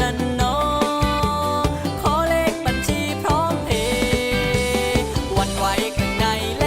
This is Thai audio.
ละน้อขอเลขบัญชีพร้อมเพย์วันไหวข้างในแล